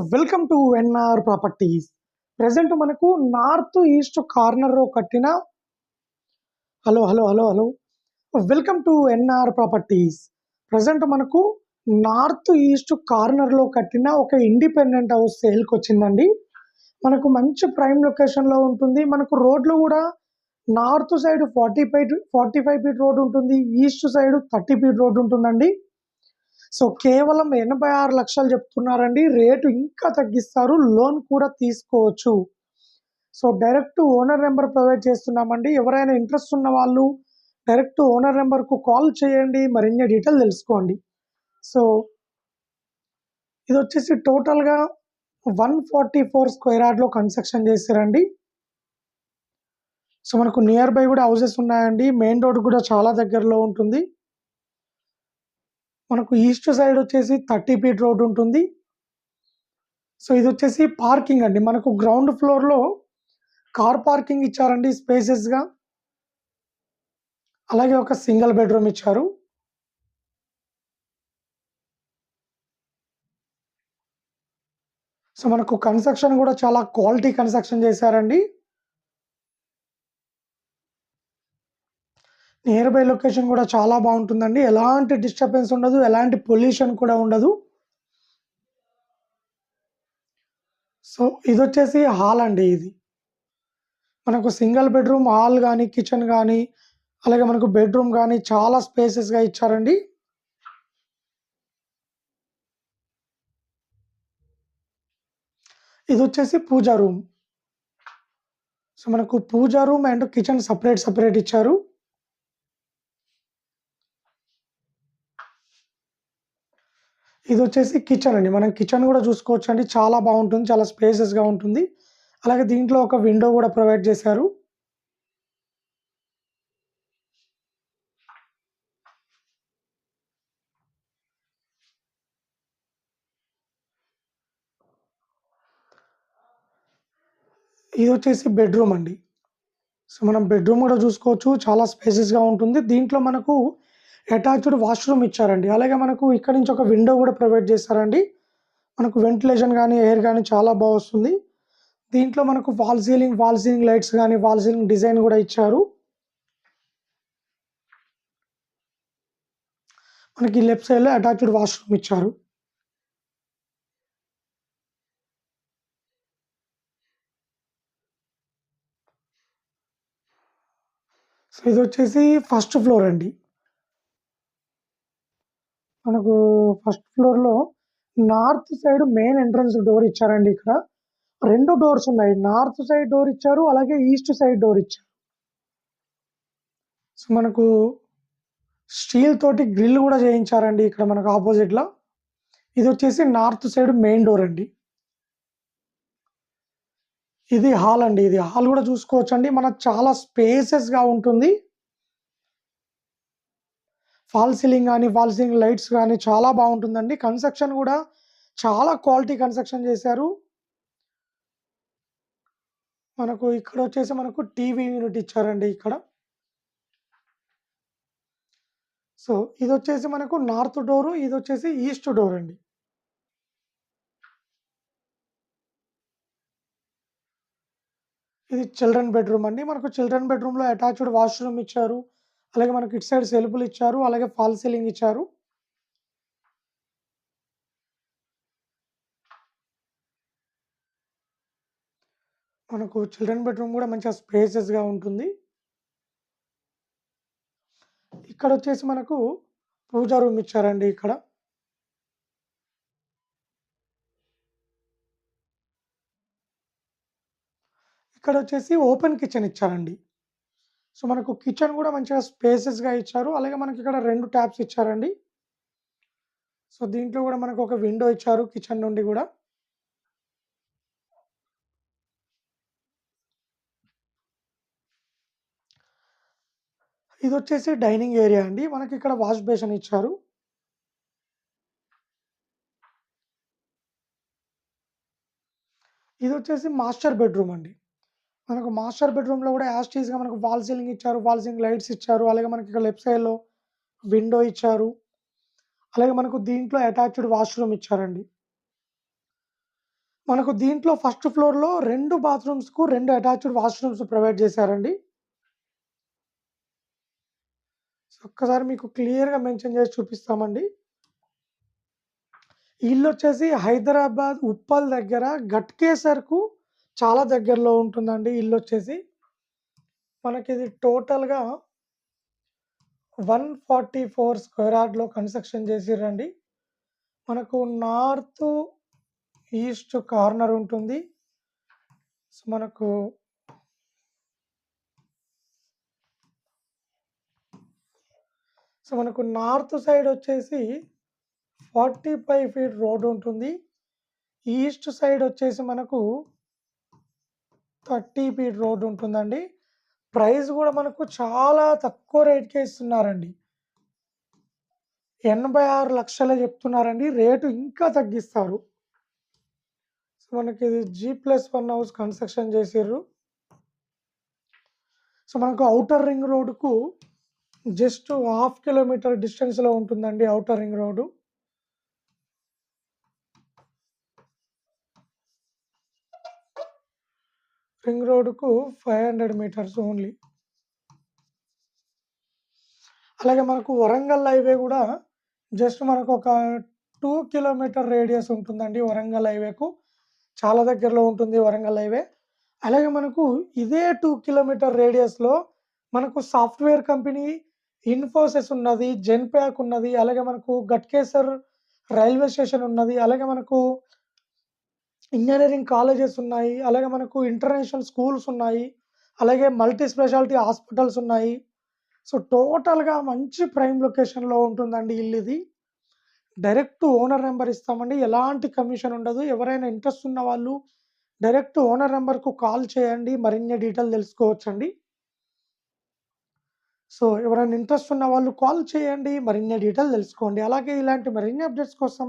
Welcome to NR properties. Present మనకు north east కార్నర్లో కట్టిన hello hello hello hello. Welcome to NR properties. Present మనకు north east కార్నర్లో కట్టిన ఒక ఇండిపెండెంట్ హౌస్ సేల్కి వచ్చిందండి. మనకు మంచి ప్రైమ్ లొకేషన్లో ఉంటుంది. మనకు రోడ్లు కూడా north side forty five forty five feet road ఉంటుంది. East side thirty feet road ఉంటుందండి. సో కేవలం ఎనభై ఆరు లక్షలు చెప్తున్నారండి. రేటు ఇంకా తగ్గిస్తారు. లోన్ కూడా తీసుకోవచ్చు. So direct owner number provide చేస్తున్నామండి. ఎవరైనా ఇంట్రెస్ట్ ఉన్న వాళ్ళు డైరెక్ట్ ఓనర్ నెంబర్కు కాల్ చేయండి. మరిన్ని డీటెయిల్ తెలుసుకోండి. సో ఇది వచ్చేసి టోటల్గా వన్ ఫార్టీ ఫోర్ స్క్వేర్ యార్డ్లో కన్స్ట్రక్షన్ చేశారండి. సో మనకు నియర్ బై కూడా హౌసెస్ ఉన్నాయండి. మెయిన్ రోడ్ కూడా చాలా దగ్గరలో ఉంటుంది. మనకు ఈస్ట్ సైడ్ వచ్చేసి థర్టీ ఫీట్ రోడ్ ఉంటుంది. సో ఇది వచ్చేసి పార్కింగ్ అండి. మనకు గ్రౌండ్ ఫ్లోర్లో కార్ పార్కింగ్ ఇచ్చారండి స్పేసెస్గా అలాగే ఒక సింగిల్ బెడ్రూమ్ ఇచ్చారు. సో మనకు కన్స్ట్రక్షన్ కూడా చాలా క్వాలిటీ కన్స్ట్రక్షన్ చేశారండి. నియర్ బై లొకేషన్ కూడా చాలా బాగుంటుందండి. ఎలాంటి డిస్టర్బెన్స్ ఉండదు ఎలాంటి పొల్యూషన్ కూడా ఉండదు. సో ఇది వచ్చేసి హాల్ అండి ఇది. మనకు సింగిల్ బెడ్రూమ్ హాల్ కానీ కిచెన్ కానీ అలాగే మనకు బెడ్రూమ్ కానీ చాలా స్పేసెస్గా ఇచ్చారండి. ఇది వచ్చేసి పూజా రూమ్ సో మనకు puja room and kitchen separate separate ఇచ్చారు. ఇది వచ్చేసి కిచెన్ అండి. మనం కిచెన్ కూడా చూసుకోవచ్చు అండి చాలా బాగుంటుంది. చాలా స్పేసెస్గా ఉంటుంది. అలాగే దీంట్లో ఒక విండో కూడా ప్రొవైడ్ చేశారు. ఇది వచ్చేసి బెడ్రూమ్ అండి. సో మనం బెడ్రూమ్ కూడా చూసుకోవచ్చు. చాలా స్పేసెస్గా ఉంటుంది. దీంట్లో మనకు అటాచ్డ్ వాష్రూమ్ ఇచ్చారండి. అలాగే మనకు ఇక్కడ నుంచి ఒక విండో కూడా ప్రొవైడ్ చేశారండి. మనకు వెంటిలేషన్ కానీ ఎయిర్ కానీ చాలా బాగా వస్తుంది. దీంట్లో మనకు wall ceiling wall ceiling lights కానీ వాల్ సీలింగ్ డిజైన్ కూడా ఇచ్చారు. మనకి లెఫ్ట్ సైడ్లో అటాచ్డ్ వాష్రూమ్ ఇచ్చారు. సో ఇది వచ్చేసి ఫస్ట్ ఫ్లోర్ అండి. మనకు ఫస్ట్ ఫ్లోర్లో north side main entrance door ఇచ్చారండి ఇక్కడ. రెండు డోర్స్ ఉన్నాయి. నార్త్ సైడ్ డోర్ ఇచ్చారు అలాగే ఈస్ట్ సైడ్ డోర్ ఇచ్చారు. సో మనకు స్టీల్ తోటి గ్రిల్ కూడా చేయించారండి ఇక్కడ మనకు ఆపోజిట్లో ఇది వచ్చేసి నార్త్ సైడ్ మెయిన్ డోర్ అండి. ఇది హాల్ అండి. ఇది హాల్ కూడా చూసుకోవచ్చు అండి మనకు చాలా స్పేసెస్గా ఉంటుంది. ఫాల్ సీలింగ్ కానీ ఫాల్ సీలింగ్ లైట్స్ కానీ చాలా బాగుంటుందండి. కన్స్ట్రక్షన్ కూడా చాలా క్వాలిటీ కన్స్ట్రక్షన్ చేశారు. మనకు ఇక్కడ వచ్చేసి మనకు టీవీ యూనిట్ ఇచ్చారండి ఇక్కడ. సో ఇది వచ్చేసి మనకు నార్త్ డోరు ఇది వచ్చేసి ఈస్ట్ డోర్ అండి. ఇది చిల్డ్రన్ బెడ్రూమ్ అండి. మనకు చిల్డ్రన్ బెడ్రూమ్లో అటాచ్డ్ వాష్రూమ్ ఇచ్చారు. అలాగే మనకి ఇటు సైడ్ సెల్పులు ఇచ్చారు అలాగే ఫాల్ సీలింగ్ ఇచ్చారు. మనకు చిల్డ్రన్ బెడ్రూమ్ కూడా మంచిగా స్పేసెస్గా ఉంటుంది. ఇక్కడ వచ్చేసి మనకు పూజా రూమ్ ఇచ్చారండి ఇక్కడ. ఇక్కడ వచ్చేసి ఓపెన్ కిచెన్ ఇచ్చారండి. సో మనకు కిచెన్ కూడా మంచిగా స్పేసెస్గా ఇచ్చారు. అలాగే మనకి ఇక్కడ రెండు ట్యాప్స్ ఇచ్చారండి. సో దీంట్లో కూడా మనకు ఒక విండో ఇచ్చారు కిచెన్ నుండి కూడా. ఇది వచ్చేసి డైనింగ్ ఏరియా అండి. మనకి ఇక్కడ వాష్ బేసిన్ ఇచ్చారు. ఇది వచ్చేసి మాస్టర్ బెడ్రూమ్ అండి. మనకు మాస్టర్ బెడ్రూమ్లో కూడా యాస్టీస్గా మనకు వాల్ సీలింగ్ ఇచ్చారు వాల్ సీలింగ్ లైట్స్ ఇచ్చారు అలాగే మనకి ఇక్కడ లెఫ్ట్ సైడ్లో విండో ఇచ్చారు అలాగే మనకు దీంట్లో అటాచ్డ్ వాష్రూమ్ ఇచ్చారండి మనకు దీంట్లో ఫస్ట్ ఫ్లోర్‌లో రెండు బాత్రూమ్స్‌కు రెండు అటాచ్డ్ వాష్‌రూమ్స్ ప్రొవైడ్ చేశారండి. సో, ఒక్కసారి మీకు క్లియర్‌గా మెన్షన్ చేసి చూపిస్తామండి. ఇల్లు వచ్చేసి హైదరాబాద్ ఉప్పల్ దగ్గర ఘట్కేసర్‌కు చాలా దగ్గరలో ఉంటుందండి ఇల్లు వచ్చేసి మనకి ఇది టోటల్‌గా 144 స్క్వేర్ యార్డ్‌లో కన్‌స్ట్రక్షన్ చేసిరండి మనకు నార్త్, ఈస్ట్ కార్నర్ ఉంటుంది. సో, మనకు సో, మనకు నార్త్ సైడ్ వచ్చేసి 45 ఫీట్ రోడ్ ఉంటుంది. ఈస్ట్ సైడ్ వచ్చేసి మనకు 30 ఫీట్ రోడ్ ఉంటుందండి. ప్రైస్ కూడా మనకు చాలా తక్కువ రేట్‌కే ఇస్తున్నారండి. ఎనభై ఆరు లక్షలే చెప్తున్నారండి. రేటు ఇంకా తగ్గిస్తారు. సో, మనకిది జీ+1 హౌస్ కన్‌స్ట్రక్షన్ చేసారు సో, మనకు అవుటర్ రింగ్ రోడ్‌కు జస్ట్ హాఫ్ కిలోమీటర్ డిస్టెన్స్‌లో ఉంటుందండి ఔటర్ రింగ్ రోడ్డు. రింగ్ రోడ్‌కు 500 మీటర్స్ ఓన్లీ. అలాగే మనకు వరంగల్ హైవే కూడా జస్ట్ మనకు ఒక టూ కిలోమీటర్ రేడియస్ ఉంటుందండి వరంగల్ హైవేకు. చాలా దగ్గరలో ఉంటుంది వరంగల్ హైవే. అలాగే మనకు ఇదే టూ కిలోమీటర్ రేడియస్‌లో మనకు సాఫ్ట్‌వేర్ కంపెనీ ఇన్ఫోసిస్ ఉన్నది. జెన్‌ప్యాక్ ఉన్నది. అలాగే మనకు గట్కేసర్ రైల్వే స్టేషన్ ఉన్నది. అలాగే మనకు ఇంజనీరింగ్ కాలేజెస్ ఉన్నాయి. అలాగే మనకు ఇంటర్నేషనల్ స్కూల్స్ ఉన్నాయి. అలాగే మల్టీ స్పెషాలిటీ హాస్పిటల్స్ ఉన్నాయి. సో, టోటల్‌గా మంచి ప్రైమ్ లొకేషన్‌లో ఉంటుందండి ఇల్లుది డైరెక్ట్ ఓనర్ నెంబర్ ఇస్తామండి. ఎలాంటి కమిషన్ ఉండదు. ఎవరైనా ఇంట్రెస్ట్ ఉన్న వాళ్ళు డైరెక్ట్ ఓనర్ నెంబర్కు కాల్ చేయండి. మరిన్ని డీటెయిల్ తెలుసుకోవచ్చండి. సో, ఎవరైనా ఇంట్రెస్ట్ ఉన్న వాళ్ళు కాల్ చేయండి. మరిన్ని డీటెయిల్ తెలుసుకోండి. అలాగే ఇలాంటి మరిన్ని అప్డేట్స్ కోసం